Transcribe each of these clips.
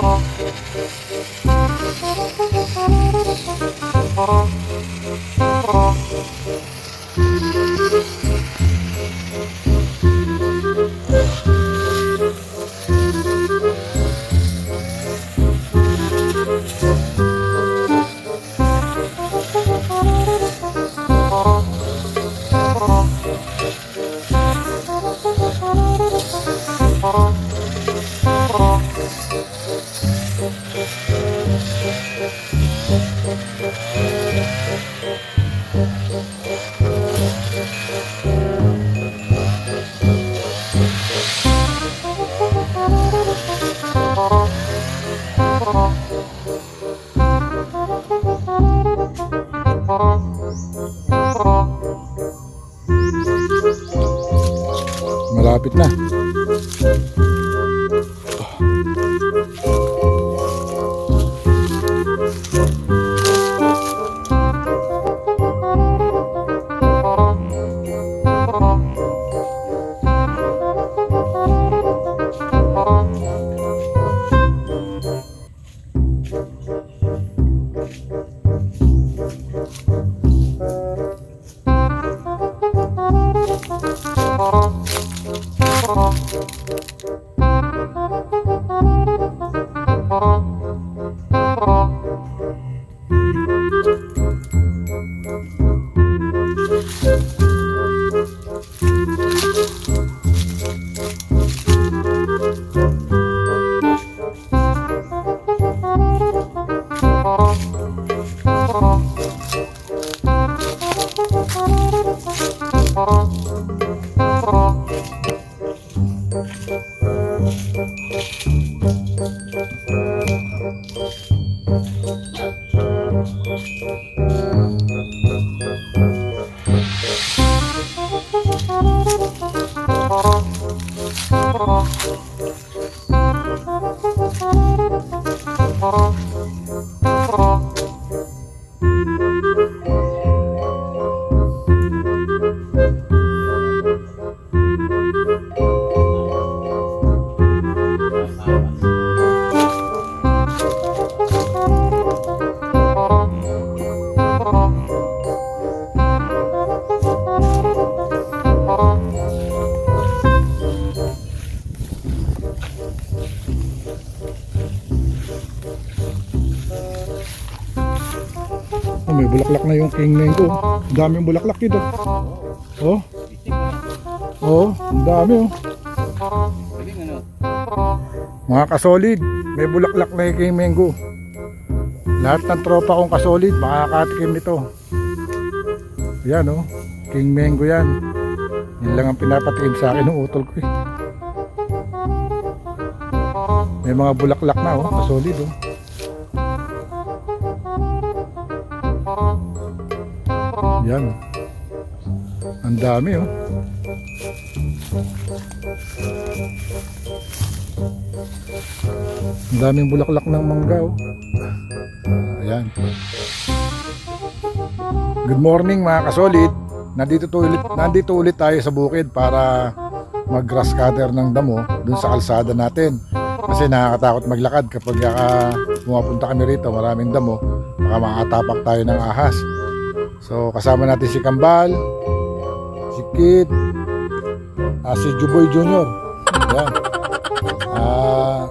Oh. Oh, may bulaklak na yung king mango. Ang daming bulaklak dito. Oh. Oh, ang dami oh. Mga kasolid, may bulaklak na yung king mango. Lahat ng tropa kong kasolid, makakatikim nito. Yan oh, king mango yan. Yan lang ang pinapatikim sa akin ng utol ko eh. May mga bulaklak na oh, kasolid oh. Yan. Ang dami oh. Ang daming bulaklak ng mangga oh. Ayan. Good morning mga kasolid. Nandito to ulit, nandito ulit tayo sa bukid para mag grass cutter ng damo dun sa kalsada natin. Kasi nakakatakot maglakad kapag uh, pumapunta kami rito, maraming damo, baka makatapak tayo ng ahas. So kasama natin si Kambal, si Kid, ah, si Juboy Jr. Yan. Ah,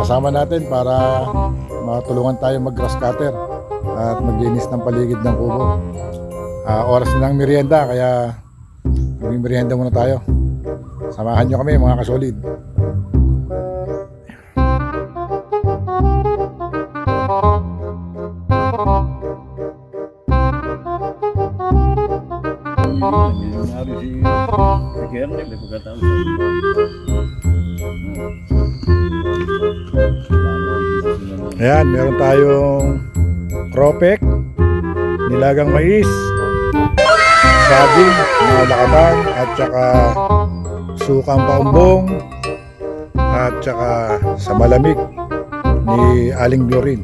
kasama natin para matulungan tayo mag grass cutter at maglinis ng paligid ng kubo. Ah, oras na ng merienda kaya merienda muna tayo. Samahan nyo kami mga kasolid. Nangyari si Kernel, may pagkataon sa Ayan, meron tayong kropek, nilagang mais, saging, mga at saka sukang paumbong, at saka sa malamig ni Aling Glorin.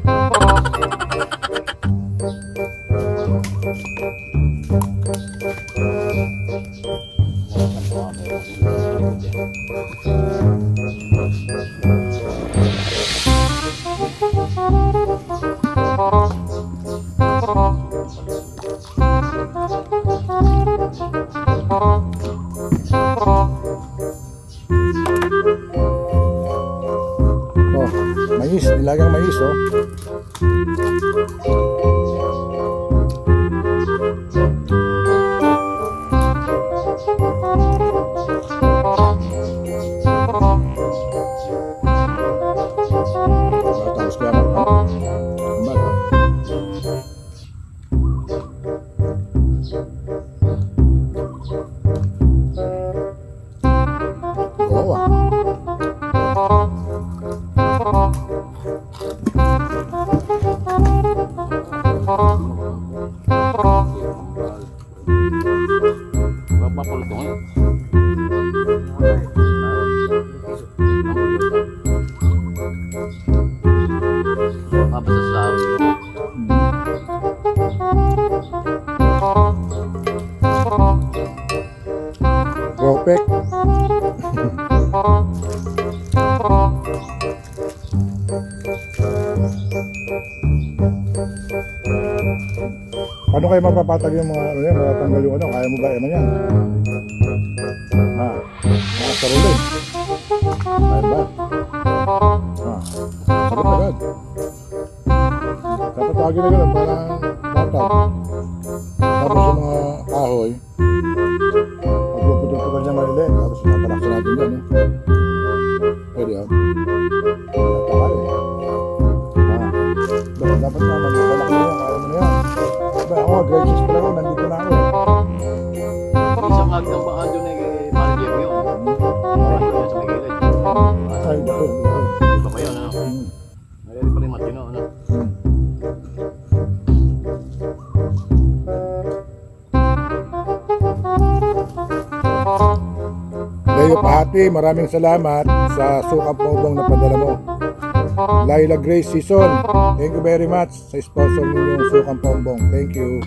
Nilagang mais, Ropek. Paano kayo mapapatag yung mga ano yan, matatanggal yung ano, kaya mo ba ano yan? Ha? Ah, sarulin. Kaya ba? Ha? Sakit agad. Dapat tagin na ganun, parang batag. Diba, ako, 6 pa ako, nandito na ako eh. Isang hagdang baka doon ay parang jeep yun. Parang doon sa may gilid. Ay, dako, dako. Ito pa yun, ano? Mayroon pa rin matino, ano? Leo Pahati, maraming salamat sa sukap paubang na padala mo. Laila Grace Season, thank you very much sa sponsor ninyong sukang paumbong. Thank you.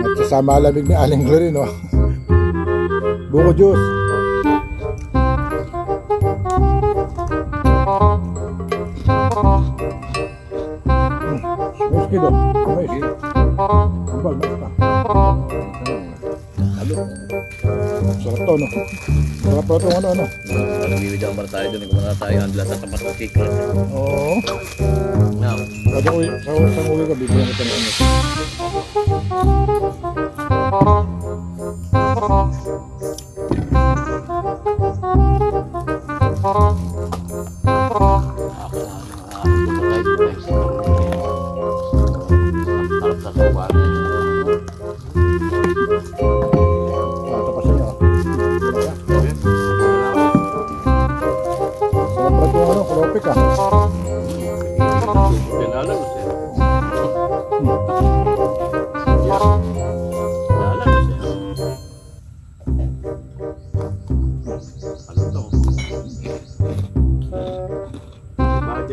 At sa malamig ni Aling Glory, no? Buko juice. Kilo. Mais. Ambal, mais pa. Halo. Sarap to, no? Sarap to itong ano, ano? Nagbiwid ang para tayo doon. Kumana tayo ang lahat ng tapat ng cake. Oo. Now, Kada uwi, sa sa uwi ka, bibigyan kita ng ano.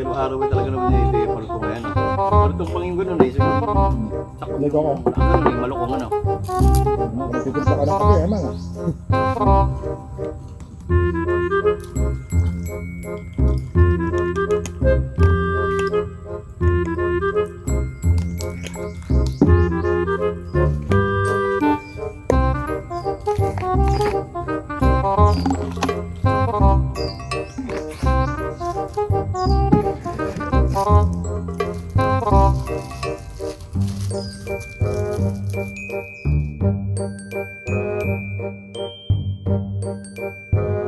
Araw ay talaga naman yung hindi palutong na yan. Palutong panginggo nun eh. Sakot Ligaw ko. Ano, malukong ano. Titip ka ng kape, emang ah.